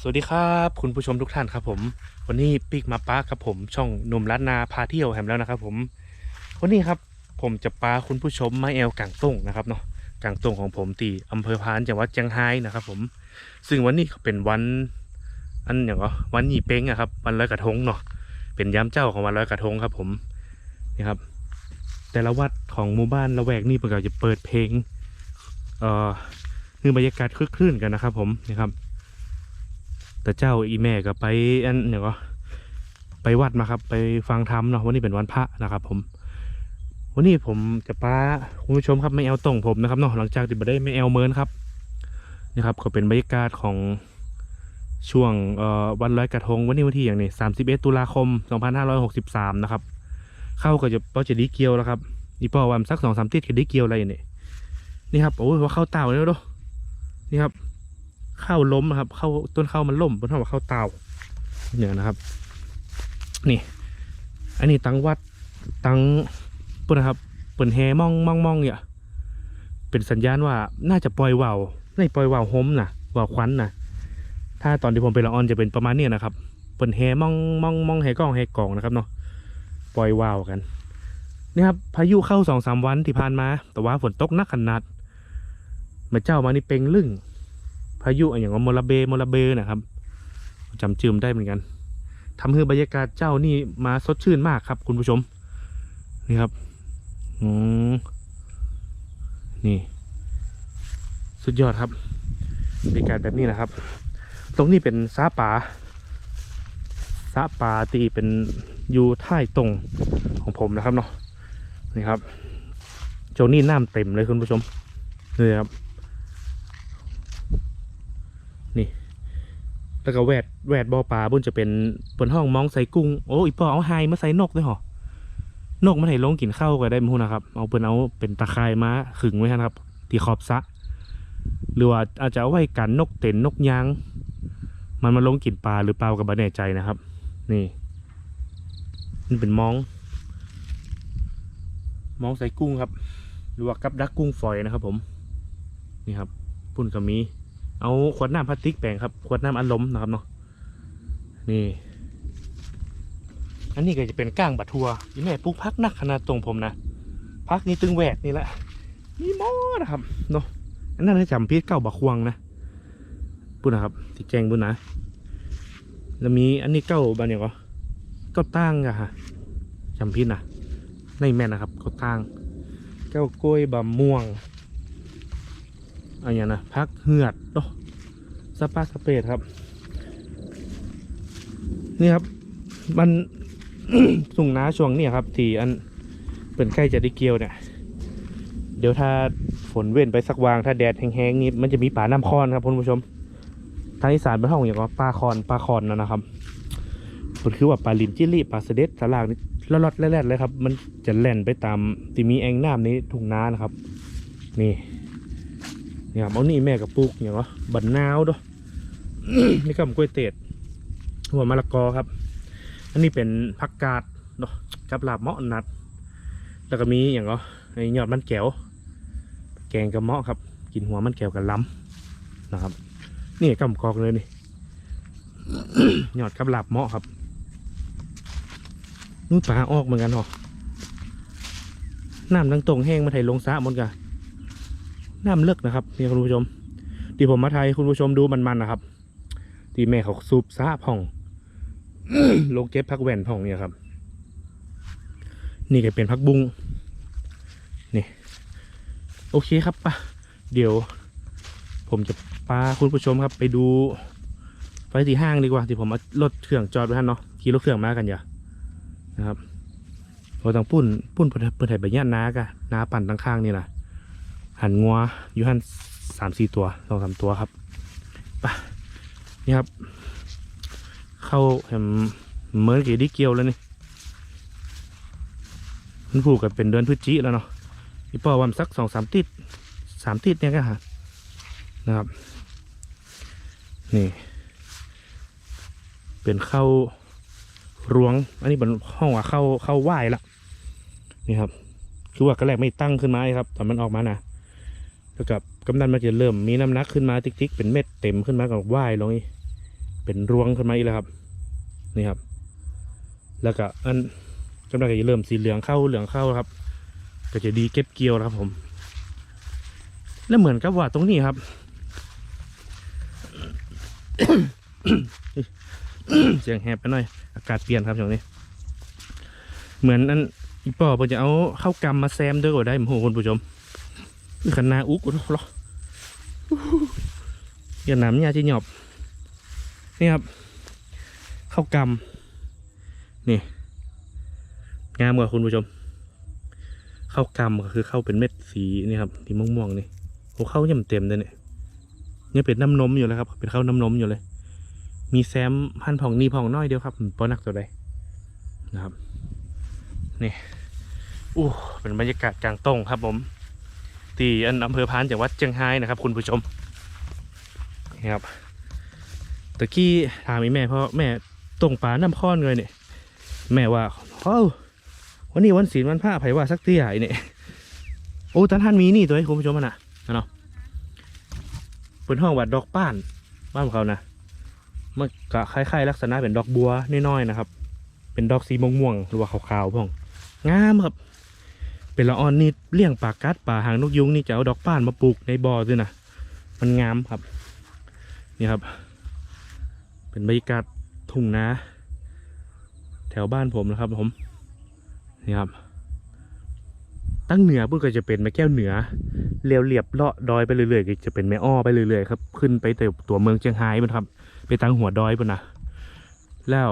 สวัสดีครับคุณผู้ชมทุกท่านครับผม วันนี้ปิกมาป้าครับผมช่องหนุ่มล้านาพาเที่ยวแหมแล้วนะครับผมวันนี้ครับผมจะปาคุณผู้ชมมาแอลกางต้งนะครับเนาะกางต้งของผมตีอำเภอพานจังหวัดเชียงไฮ้นะครับผม ซึ่งวันนี้ก็เป็นวันอันอย่างก็วันหยี่เป้งอะครับวันลอยกระทงเนาะเป็นย้ำเจ้าของวันลอยกระทงครับผมนี่ครับ แต่ละวัดของหมู่บ้านละแวกนี่เปิดจะเปิดเพลงเอ่อคือบรรยากาศคลึกคลื่นกันนะครับผมนี่ครับ แต่เจ้าอีแม่ก็ไปอันเนี่ยก็ไปวัดมาครับ ไปฟังธรรมเนาะวันนี้เป็นวันพระนะครับ ผม วันนี้ผมจะป้าคุณผู้ชมครับไม่เอาตรงผมนะครับเนาะหลังจากที่ไปได้ไม่เอาเมินครับนี่ครับก็เป็นบรรยากาศของช่วงเอ่อวันลอยกระทงวันนี้วันที่อย่างนี้31ตุลาคม2563นห้าร้อยหกสิบสามนะครับ เข้าก็จะป้อจะดีเกียวแล้วครับอีป้อวันสักสองสามติดก็ดีเกียวอะไรอย่างนี้นี่ครับโอ้ยว่าเข้าเต่าแล้วเนาะนี่ครับ ข้าวล้มนะครับข้าวต้นข้าวมันล่มบนท้องว่าข้าวเตาเนี่ยนะครับ นี่อันนี้ตังวัดตังปุ่นนะครับเปิดแฮมองมองมองเนี่ยเป็นสัญญาณว่าน่าจะปล่อยว่าวในปล่อยว่าวโฮมนะว่าวควันนะถ้าตอนที่ผมไปละออนจะเป็นประมาณเนี้ยนะครับเปิดแฮมองมองมองแฮกล้องแฮกล่องนะครับเนาะปล่อยว่าวกันนี่ครับพายุเข้าสองสามวันที่ผ่านมา แต่ว่าฝนตกหนักขนาดมาเจ้ามานี่เป่งลึ่ง พายุอย่างว่าโมลาเบโมลาเบนะครับจำจืมได้เหมือนกันทำให้บรรยากาศเจ้านี่มาสดชื่นมากครับ คุณผู้ชม นี่ครับอืมนี่ สุดยอดครับบรรยากาศแบบนี้นะครับ ตรงนี้เป็นซาป่าซาป่าตีเป็นอยู่ท้ายตรงของผมนะครับเนาะนี่ครับโจนี่น้ำเต็มเลยคุณผู้ชมนี่ครับ แล้วก็แวดแวดบ่อปลาบุญจะเป็นบนห้องมองใส่กุ้งโอ้อีปอเอาไฮมาใส่นกด้วยเหรอนกมันให้ลงกินข้าวก็ได้มั้งนะครับ เอาเป็นเอาเป็นตะไคร่มาขึงไว้นะครับที่ขอบสระหรือว่าอาจจะเอาไว้กันนกเต็นนกยาง มันมาลงกินปลาหรือเปล่ากับบแน่ใจนะครับ นี่นี่เป็นมอง มองใส่กุ้งครับ หรือว่ากับดักกุ้งฝอยนะครับผม นี่ครับ ปุ่นก็มี เอาขวดน้ำพลาสติกแปลงครับ ขวดน้ำอัดลมนะครับเนาะนี่ อันนี้ก็จะเป็นก้างบัตทัวยี่แม่ปลูกพักนักขนาดตรงผมนะพักนี่ตึงแหวกนี่แหละมีมอนะครับเนาะอันนั้นให้จำพีชเก้าบักควงนะพูดนะครับที่แจงบุญนะแล้วมีอันนี้เก้าบานเนี่ยก็เก้าตั้งอะฮะจำพีชนะในแม่นนะครับเก้าตั้งเก้ากล้วยบะม่วง อันนี้นะพักเหือดโอ้สปาสเปดครับ นี่ครับ มันสุ่งน้าช่วงนี้ครับที่อันเป็นใกล้จะได้เกี่ยวเนี่ย เดี๋ยวถ้าฝนเว้นไปสักวางถ้าแดดแห้งๆนี่มันจะมีป่าน้ำคอนครับคุณผู้ชมทางอีสานเป็นห้องอย่างว่าปลาคอนปลาคอนนะนะครับมันคือว่าปลาลินจิลี่ปลาเสด็จสลากนี่ลอดแล่นๆเลยครับ มันจะแล่นไปตามที่มีแอ่งน้ำนี้ทุ่งนานะครับ นี่ นี่ครับเอานี่แม่กับปลูกอย่างวะบันนาวด้วยนี่ก็กล้วยเตดหัวมะละกอครับ อันนี้เป็นผักกาดเนาะกับลาบเมาะนัด แล้วก็มีอย่างก็ไอ้ยอดมันแก้ว แกงกับเมาะครับ กินหัวมันแก้วกับล้ำนะครับ นี่กำกอกเลยนี่ยอดกับลาบเมาะครับนู่นปลาออกเหมือนกันเหรอน้ำทั้งตรงแห้งมาไถลงสระหมดกัน น้ำเลิกนะครับนี่คุณผู้ชม ที่ผมมาไทยคุณผู้ชมดูมันๆนะครับ ที่แม่เขาสูบซาผ่องลงเก็บพักแหวนผ่องเนี่ยครับ นี่ก็เป็นพักบุ้งนี่ โอเคครับปะเดี๋ยว ผมจะพาคุณผู้ชมครับ ไปดูไปที่ห้างดีกว่า ที่ผมมารถเครื่องจอดไว้ท่านเนาะขี่รถเครื่องมากันอย่านะครับเราต้องปุ้นปุ้นเปิดเปิดไถใบหญ้าน้ากะน้าปั่นตั้งข้างนี่นะ หันงัวอยู่หันสามสี่ตัวสองสามตัวครับไปนี่ครับ เข้าเห็นเหมือนกี่ดิเกียวแล้วนี่มันผูกกันเป็นเดือนพฤศจิแล้วเนาะอีปอวันสักสองสามติดสามติดเนี่ยก็หานะครับ นี่ เป็นเข้ารวง อันนี้เป็นห้องว่าเข้าเข้าไหว้ละนี่ครับ คือว่าก็แรกไม่ตั้งขึ้นมาครับตอนมันออกมานะ แล้วกับกำนันมันจะเริ่มมีน้ำหนักขึ้นมาติ๊กๆเป็นเม็ดเต็มขึ้นมากับว่ายลงนี่เป็นรวงขึ้นมาอีกแล้วครับ นี่ครับ แล้วก็อันกำลังจะเริ่มสีเหลืองเข้าเหลืองเข้าครับ ก็จะดีเก็บเกี่ยวครับผม แล้วเหมือนกับว่าตรงนี้ครับเสียงแหบไปหน่อย อากาศเปลี่ยนครับช่วงนี้ เหมือนอันอีปอเพิ่นจะเอาเข้ากำมาแซมด้วยก็ได้ผมโหคุณผู้ชม ขันนาอุกอุหรออย่าหนำยาจีหยอบ นี่ครับ เข้ากำนี่ งามกว่าคุณผู้ชม เข้ากำก็คือเข้าเป็นเม็ดสีนี่ครับที่ม่วงๆนี่โอ้เข้าย่ำเต็มเลยเนี่ยยังเป็นน้ำนมอยู่เลยครับ เป็นข้าวน้ำนมอยู่เลย มีแซมพันผ่องนี่ผ่องน้อยเดียวครับปอนักตัวใดนะครับ นี่อู้เป็นบรรยากาศกลางตงครับผม ที่อันอำเภอพานจังหวัดเชียงรายนะครับคุณผู้ชมนี่ครับตะกี้ถามอีแม่เพราะแม่ตรงป่าน้ำค้อนเลยเนี่ยแม่ว่าเอ้าวันนี้วันศีลวันพระไผว่าสักเตี้ยไอ้เนี่ยโอ้ท่านท่านมีนี่ตัวให้คุณผู้ชมมันะนะเนาะเป็นห้องวัดดอกป้านบ้านของเขานะมันก็คล้ายๆ ลักษณะเป็นดอกบัวน้อยๆนะครับ เป็นดอกสีม่วงๆหรือว่าขาวๆพ่อง งามครับ เป็นละออนนี่เลี้ยงปลากัดปลาหางนกยุงนี่จะเอาดอกป้านมาปลูกในบ่อด้วยนะมันงามครับ นี่ครับ เป็นบรรยากาศทุ่งนาแถวบ้านผมนะครับผมนี่ครับ ตั้งเหนือพุ่นก็จะเป็นแม่แก้วเหนือเรียวเรียบเลาะดอยไปเรื่อยๆก็จะเป็นแม่อ้อไปเรื่อยๆครับขึ้นไปแต่ตัวเมืองเชียงรายมันครับ ไปตั้งหัวดอยปุ่นนะแล้ว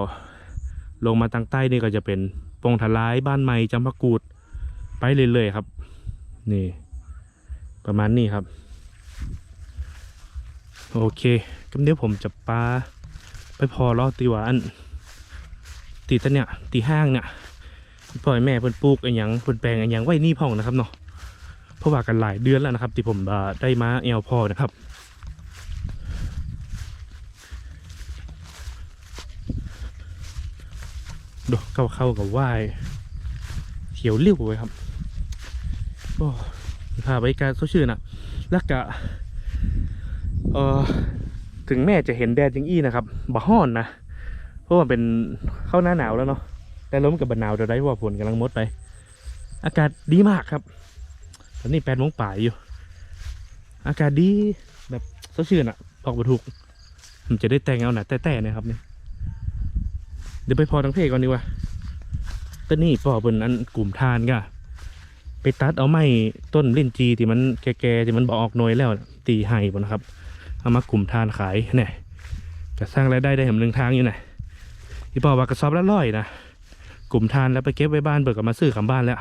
ลงมาทางใต้นี่ก็จะเป็นปงทลายบ้านใหม่จำพะกูด ไปเรื่อยๆครับ นี่ ประมาณนี้ครับ โอเคก็เดี๋ยวผมจะปลาไปพอล้อตีหวานตีตะเนี่ยตีห้างเนี่ยปล่อยแม่เพิ่นปลูกอันหยังเพิ่นแปลงอันหยังไว้นี่พ่องนะครับเนาะเพราะว่ากันหลายเดือนแล้วนะครับ ที่ผมได้มาแอลพอนะครับดอกเข้าเข้ากับว่ายเขียวเลี้ยวไว้ครับ โอ้พาไปการเขาชื่อน่ะแล้วก็เออถึงแม่จะเห็นแดดจังอี้นะครับบ่ฮ้อนนะเพราะว่าเป็นเข้าหน้าหนาวแล้วเนาะแต่ล้มกับบันหนาวเดี๋ยวได้ว่าฝนกำลังมดไป อากาศดีมากครับ ตอนนี้แปดโมงป่ายอยู่ อากาศดีแบบสดชื่นอะบอกบ่ถูกผมจะได้แต่งเอาหน่ะแต่ๆนะครับเนี่ยเดี๋ยวไปพอทั้งเพจก่อนดีกว่าต้นนี้ปอบนอันกลุ่มทานก็ ไปตัดเอาไม้ต้นลิ้นจีที่มันแก่ๆที่มันบออกหน่วยแล้ว ตีไห้บนนะครับ เอามากลุ่มทานขายเนี่ยจะสร้างรายได้ได้แห่งหนึ่งทางอยู่ไหนะที่ปอว่ากระสอบละร้อยนะกลุ่มทานแล้วไปเก็บไว้บ้านเบิกกลับมาซื้อขำบ้านแล้ว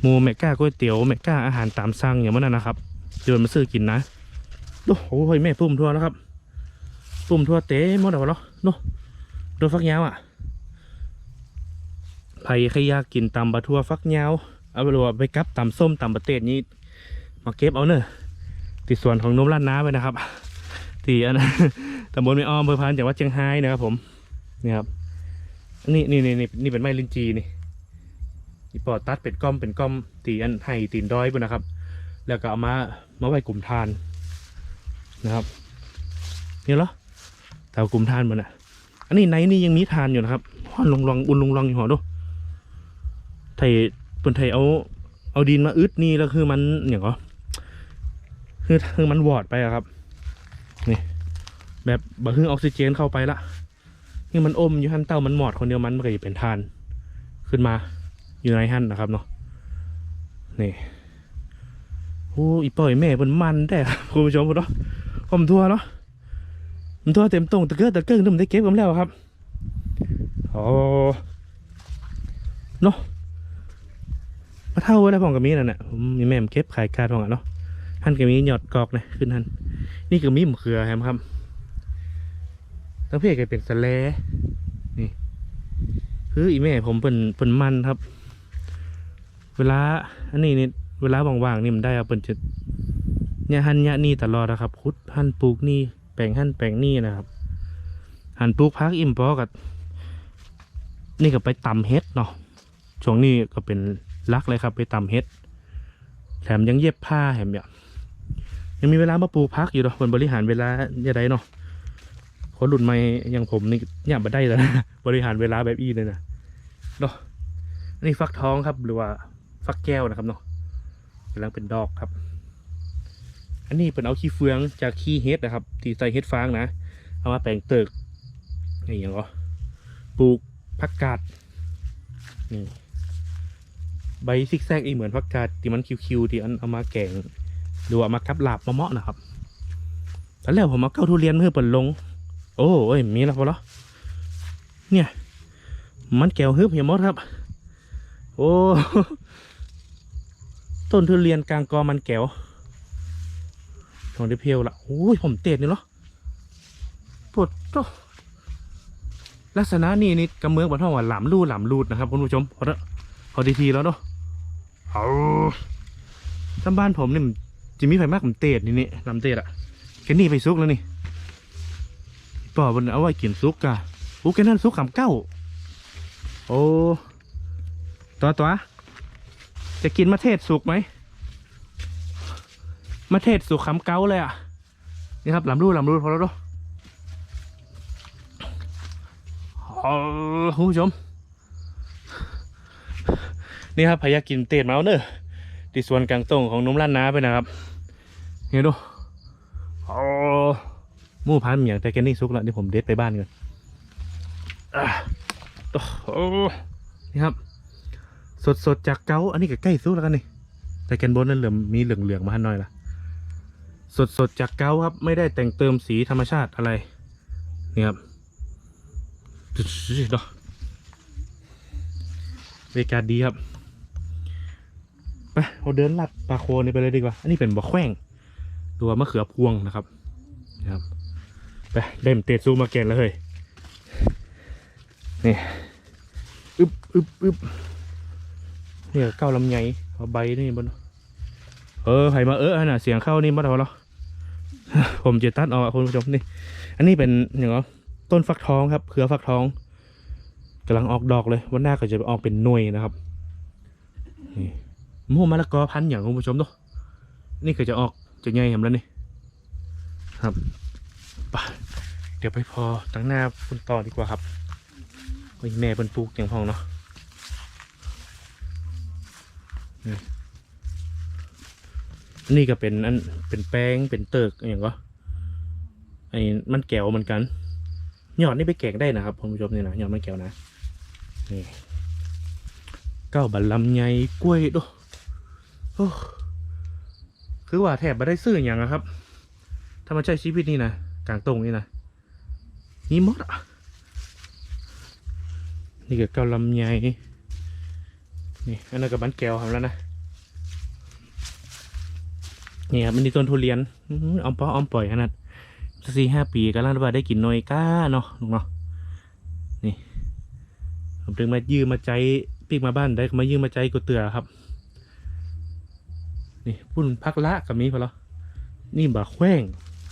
หมูแมกก้าก๋วยเตี๋ยวแมกก้าอาหารตามสั่งอย่างนั้นนะครับเดินมาซื้อกินนะโอ้โหแม่ปุ่มทั่วแล้วครับ ปุ่มทั่วเต้หมดแล้วเนาะโนโดนฟักยาวอะไผ่ใครอยากินตำบะทั่วฟักยาว เอาไปรวไปกับตำส้มตำบะเตดนี้ มาเก็บเอาเนอะติดส่วนของนมล้านน้าไปนะครับที่อันนั้นตำบลไม่อ้อมอำเภอพานจังหวัดเชียงรายนะครับผมนี่ครับนี่นี่นี่นี่นี่เป็นไม้ลินจีนี่นี่ปอดตัดเป็นก้อมเป็นก้อมตีอันไห้ตีนดอยบุนะครับ แล้วก็เอามามาไว้กลุ่มทานนะครับนี่เหรอแถวกลุ่มทานมันอะ อันนี้ในนี่ยังมีทานอยู่นะครับห้อนลงลองอุ่นลงลองอยู่หอดูไทย นไทยเอา เอาดินมาอึดนี่แล้วคือมันอย่างก็คือคือมันวอดไปอะครับ นี่ แบบบะฮึ่งออกซิเจนเข้าไปละนี่มันอมอยู่หันเต้ามันหมอดคนเดียวมันมันก็จะเป็นทาน ขึ้นมาอยู่ในหันนะครับเนาะนี่โอ้อีปล่อยแม่เป็นมันแต่ครับคุณผู้ชมคุณเนาะผมทัวเนาะมันตัวเต็มตรงตะเกียบตะเกียงที่มันได้เก็บกันแล้วครับโอ้เนาะ มาเท่าไว้แล้วพ่องกับมีนั่นแหละผมมีแม่มเก็บขายการพ่องอะเนาะท่านก็มีหยอดกอกนะขึ้นท่านนี่ก็มีมะเขือแฮมครับตั้งเพียก็เป็นสะเลนี่คืออีแม่ผมเป็นเป็นมันครับ เวลาอันนี้นี่เวลาว่างๆนี่มันได้เอาเป็นจะเนี่ยหันเนี่ยนี่ตลอดนะครับคุดหันปลูกนี่แปลงหั่นแปลงนี่นะครับหันปลูกพักอิ่มปอกับนี่ก็ไปตำเฮ็ดเนาะช่วงนี้ก็เป็น ลักเลยครับไปตำเฮ็ด แถมยังเย็บผ้าแถมเนี่ยยังมีเวลามาปลูกพักอยู่เนาะบนบริหารเวลาอย่างไรเนาะคนรุ่นใหม่อย่างผมนี่ย่ามาได้แล้วนะบริหารเวลาแบบอี้เลยนะเนาะอันนี้ฟักท้องครับหรือว่าฟักแก้วนะครับเนาะกำลังเป็นดอกครับ อันนี้เป็นเอาขี้เฟืองจากขี้เฮ็ดนะครับ ที่ใส่เฮ็ดฟางนะ เอามาแปลงเติกนี่อย่างก็ปลูกผักกาดนี่ ใบซิกแซกอีเหมือนผักกาดที่มันคิวๆที่อันเอามาแกงหรือว่าเอามากับลาบมะเมาะนะครับตอนแรกผมเอาเก้าทุเรียนเพื่อเปิดลง โอ้ยมีแล้วพอแล้วเนี่ย มันแก้วฮึบเหี่ยมดครับ โอ้ต้นทุเรียนกลางกอมันแก้วทองได้เพียวละโอ้ยผมเตะนี่เหรอปวดโตลักษณะนี่นี่กระเมืองบนท้องว่าหลามลูดหลามลูดนะครับคุณผู้ชมพอแล้วพอดีทีแล้วเนาะ เอาทำบ้านผมนี่มันจะมีไฟมากผมเตะนี่นี่ลำเตะอะแค่นี้ไปซุกแล้วนี่ป่อบนเอาไว้กินซุกกะโอ้แกนั่นซุกขำเก้าโอ้ตัวตัวจะกินมะเทศสุกไหมมะเทศสุกขำเก้าเลยอะนี่ครับลำรูลำรูพอแล้วเนาะเอาคุณผู้ชม นี่ครับพยากินเตดมาเนอร์ที่สวนกลางตรงของนุ่มล้านนาไปนะครับเนี่ยดูโอ้มู่พันธุ์อย่างแต่แกนี่ซุกแล้วเดี๋ยวผมเด็ดไปบ้านกันอะโอ้นี่ครับ สดสดๆจากเกาอันนี้ก็ใกล้ซุกแล้วกันนี่แต่แกนบนนั่นเหลือมมีเหลืองเหลืองๆมาให้หน่อยละสดสดๆจากเกาครับ ไม่ได้แต่งเติมสีธรรมชาติอะไรนี่ครับเนาะบรรยากาศดีครับ ไปเราเดินลัดปลาโคนี่ไปเลยดีกว่า อันนี้เป็นบ่อแข้งตัวมะเขือพวงนะครับนะครับ ไปเด่มเตะซูมาแกนแล้วเฮ้ยนี่อึบอึบอึบเนี่ยเก้าลำไยเอาใบนี่บนเออไผ่มาเออน่ะเสียงเข้านี่มาเท่าแล้วผมจะตัดออกอะคุณผู้ชมนี่ อันนี้เป็นอย่างไรต้นฟักทองครับเครือฟักทองกำลังออกดอกเลยวันหน้าก็จะออกเป็นหน่วยนะครับนี่ หมูมะละกอพันอย่างคุณผู้ชมเนาะนี่ก็จะออกจะใหญ่เห็นแล้วนี่ครับไปเดี๋ยวไปพอตั้งหน้าคุณต่อดีกว่าครับโอ้ยแม่เป็นปลูกอย่างพองเนาะนี่ก็เป็นอันเป็นแป้งเป็นเติกอย่างก็ไอ้มันแก้วเหมือนกันหยอดนี่ไปแกงได้นะครับคุณผู้ชมนี่นะหยอดมันแก้วนะนี่เก้าบัลลำไยกล้วยดโอ้ คือว่าแทบไม่ได้ซื้ออย่างนะครับ ถ้ามาใช้ชีวิตนี่นะกลางตรงนี่นะนี่มดอะ นี่ก็เกาลำไยนี่อันนั้นกับบ้นแก้วครับแล้วนะนี่ครับมันนี่ต้นทุเรียนอ้อหือออมปอออมปล่อยขนาดสี่ห้าปีก็ล่างว่าได้กินน่อยก้าเนาะลูกเนาะนี่ผมถึงมายืมมาใจปีกมาบ้านได้มายืมมาใจกูเตือครับ นี่พุ่นพักละกับมีพอแล้วนี่บาแขว้ง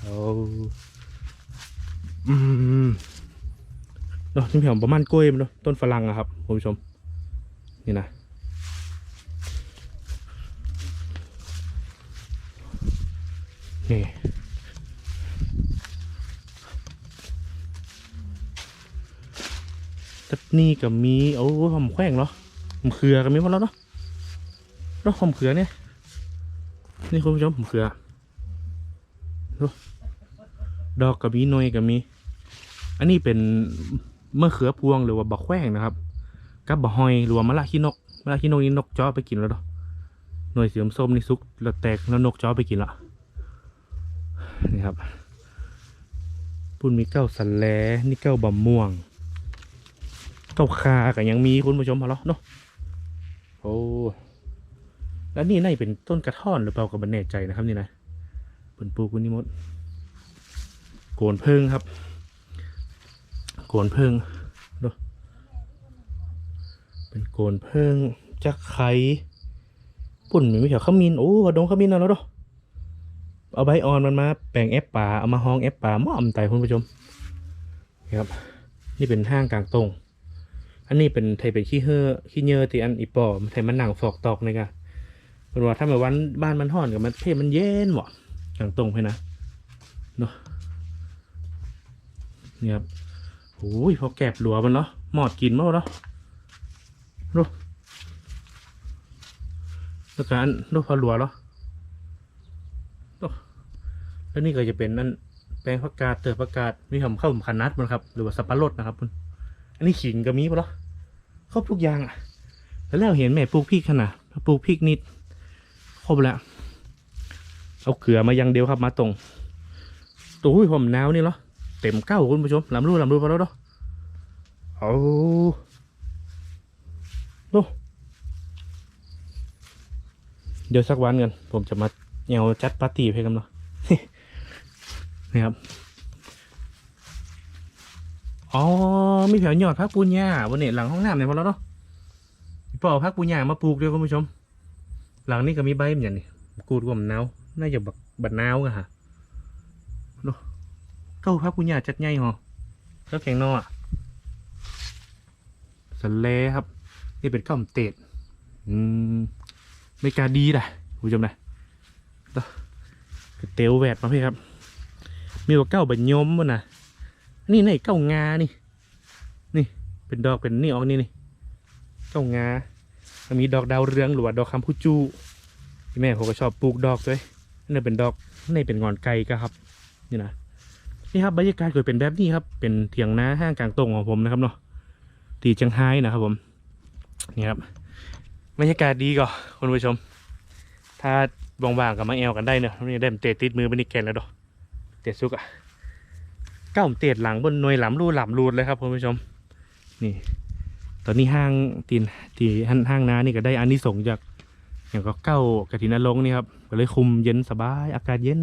เอาอืมเนาะที่ผมประมาณกล้วยมันเนาะต้นฝรั่งอะครับคุณผู้ชม นี่นะนี่ตัดนี่ก็มีโอ้หอมแขว้งเนาะหอมเขือก็มีหมดแล้วเนาะเนาะหอมเขือเนี่ย นี่คุณผู้ชมหอมเขือดอกกับมีหน่วยกับมี อันนี้เป็นมะเขือพวงหรือว่าบะแข้งนะครับ กับบะหอยหรือว่ามะละขี้นกมะละขี้นกนี่นกจ้อไปกินแล้วเนาะหน่วยเสีส้มนี่ซุกแล้วแตกแล้วนกจ้อไปกินละนี่ครับปุ่นมีเก้าสันแลนี่เก้าบะม่วงเก้าคากับยังมีคุณผู้ชมมาแล้วเนาะโอ้ แล้วนี่น่าจะเป็นต้นกระท่อนหรือเปล่ากับบันแน่ใจนะครับนี่นะเป็นปลูกคุณนิมดโกนเพิงครับ โกนเพิงดูเป็นโกนเพิงจักไข่ปุ่นมีไม่แถวขมิ้นโอ้วดงขมิ้นเอาแล้วดูเอาใบอ่อนมันมาแปลงแอปป่าเอามาห้องแอปป่าม้อมไตคุณผู้ชมนะครับ นี่เป็นห้างกลางตรง อันนี้เป็นไทยเป็นขี้เห่อขี้เยอที่อันอีปอมไทยมันหนังฟอกตอกนี่กะ เป็นว่าถ้ามาวันบ้านมันห่อนกับมันเพศมันเย็นหวะกลางตรงไปนะไปนี่ครับโอ้ยพอแกบหลัวมันเนาะหมอดกินมั้งเนาะดูแล้วกันดูพอหลัวเนาะดูแล้วนี่ก็จะเป็นนั่นแปลงผักกาดเติบผักกาดมีทำข้าวขันนัดมันครับ หรือว่าสับปะรดนะครับคุณอันนี้ขิงก็มีปะเนาะครบทุกอย่างอะแล้วเราเห็นแม่ปลูกพริกขนาดปลูกพริกนิด ครบแล้วเอาเกลือมายังเดียวครับมาตรงตัวหุ้ยผมหนาวนี่เหรอเต็มเก้าคุณผู้ชมลำรู้ลำรู้พอแล้วเนาะเอาดูเดี๋ยวสักวันกันผมจะมาเงาจัดปาร์ตี้ให้กันเนาะนี่ครับอ๋อมีแผวยอดพักปูนหญ้าบนเนี่ยหลังห้องน้ำเนี่ยพอแล้วเนาะปอพักปูนหญ้ามาปลูกเดียวคุณผู้ชม หลังนี้ก็มีใบเหมือนกันนี่กูดกว่ามันหนาวน่าจะแบบบัดหนาวอะฮะดูเก้าพักปุญญาจัดใหญ่หรอเจ้าแข็งนออะสเลครับ นี่เป็นข้าวเตดอืมไม่กาดีด่ะผู้ชมนะต่อเตลแวดมาพี่ครับ มีว่าเก้าบัญยมวะนะนี่ในเก้างานี่ นี่เป็นดอกเป็นนี่ออกนี่นี่เก้างา มันมีดอกดาวเรืองหรือว่าดอกคำพูจูที่แม่ผมก็ชอบปลูกดอกด้วยนี่เป็นดอกนี่เป็นงอนไก่ก็ครับนี่นะนี่ครับบรรยากาศก็เป็นแบบนี้ครับเป็นเถียงนาห้างกลางตรงของผมนะครับเนาะที่เชียงไฮ้นะครับผมนี่ครับบรรยากาศดีก็คุณผู้ชม ถ้าว่างๆกับมาแอลกันได้เนอะนี่ได้เตะติดมือไปนี่แกนแล้วดอกเตะซุกอะก้าวเตะหลังบนหน่วยหลำรูหลำรูดเลยครับคุณผู้ชม นี่ ตอนนี้ห้างตีนที่ห้างน้านี่ก็ได้อานิสงส์จากอย่างก็เก้ากระถินนรงนี่ครับก็เลยคุมเย็นสบายอากาศเย็น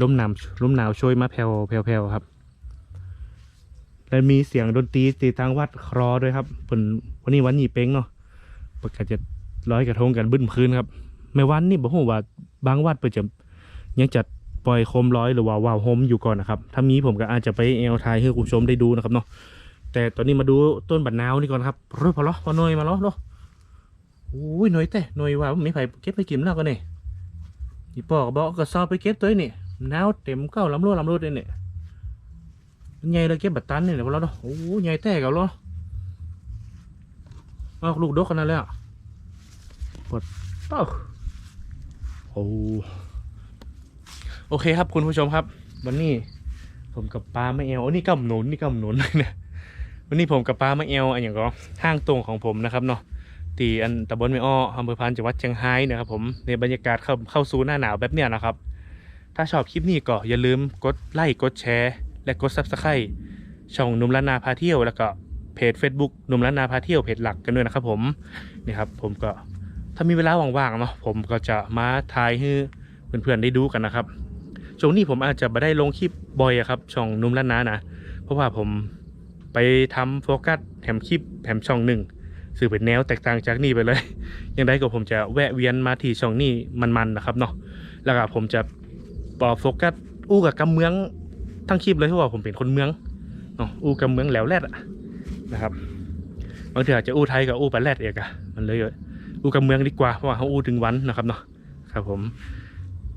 ลมหนาวลมหนาวโชยมาแผ่วแผ่วแผ่ครับและมีเสียงดนตรีตีทางวัดครอด้วยครับเพิ่นวันนี้วันหยีเป้งเนาะประกาศจะร้อยกระทงกันบึ้นคืนครับแม่วันนี่บอกว่าบางวัดเปิดจะยังจัดปล่อยโคมร้อยหรือว่าวาวโฮมอยู่ก่อนนะครับ ถ้ามีผมก็อาจจะไปเอลทายให้คุณผู้ชมได้ดูนะครับเนาะ แต่ตอนนี้มาดูต้นบัดนาวนี่ก่อนครับรถพอล้อพอหน่อยมาล้อเนาะโอ้ยหน่อยแต่หน่อยว่าไม่ไผ่เก็บไปกินแล้วกันนี่อีปอกบอกก็ซอไปเก็บตัวนี่หนาวเต็มเก้าลำรวดลำรวดเลยเนี่ยใหญ่เลยเก็บบัตตันนี่แหละพวเราเนาะโอ้ยใหญ่แต่กับเราเอาลูกดกกันแล้วปวดเต้าโอ้โอเคครับคุณผู้ชมครับ วันนี้ผมกับปลาไม่เอลโอ้นี่กำหนุนนี่กำหนุนเลยนะ วันนี้ผมกับปลาม่เอลอันอย่างก็ห้างตรงของผมนะครับเนาะที่อันตำบลไม่อ้ออำเภอพานจังหวัดเชียงรายนะครับผมในบรรยากาศเข้าเข้าสู่หน้าหนาวแบบเนี้ยนะครับ ถ้าชอบคลิปนี้ก็อย่าลืมกดไลค์กดแชร์ และกดซับสไครต์ช่องนุ่มล้านนาพาเที่ยวแล้วก็เพจ Facebook นุ่มล้านนาพาเที่ยวเพจหลักกันด้วยนะครับผมนี่ครับผมก็ถ้ามีเวลาว่างๆเนาะผมก็จะมาถ่ายให้เพื่อนๆได้ดูกันนะครับช่วงนี้ผมอาจจะไม่ได้ลงคลิปบ่อยครับช่องนุ่มล้านนานะเพราะว่าผม ไปทำโฟกัสแถมคลิปแถมช่องหนึ่งสื่อเป็นแนวแตกต่างจากนี่ไปเลย ยังไงก็ผมจะแวะเวียนมาที่ช่องนี้มันๆนะครับเนาะแล้วก็ผมจะปอโฟกัสอู้กับกำเมืองทั้งคลิปเลยเพราะว่าผมเป็นคนเมืองเนาะอู้กำเมืองแหล้วแรดอะนะครับบางทีอาจจะอู้ไทยกับอู้ปลาแรดเอกอะมันเลยอู้กำเมืองดีกว่าเพราะว่าเขาอู้ถึงวันนะครับเนาะครับผม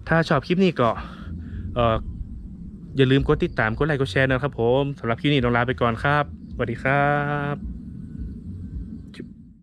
ถ้าชอบคลิปนี้ก็เอ่อ อย่าลืมกดติดตามกดไลค์กดแชร์นะครับผมสำหรับคลิปนี้ต้องลาไปก่อนครับสวัสดีครับ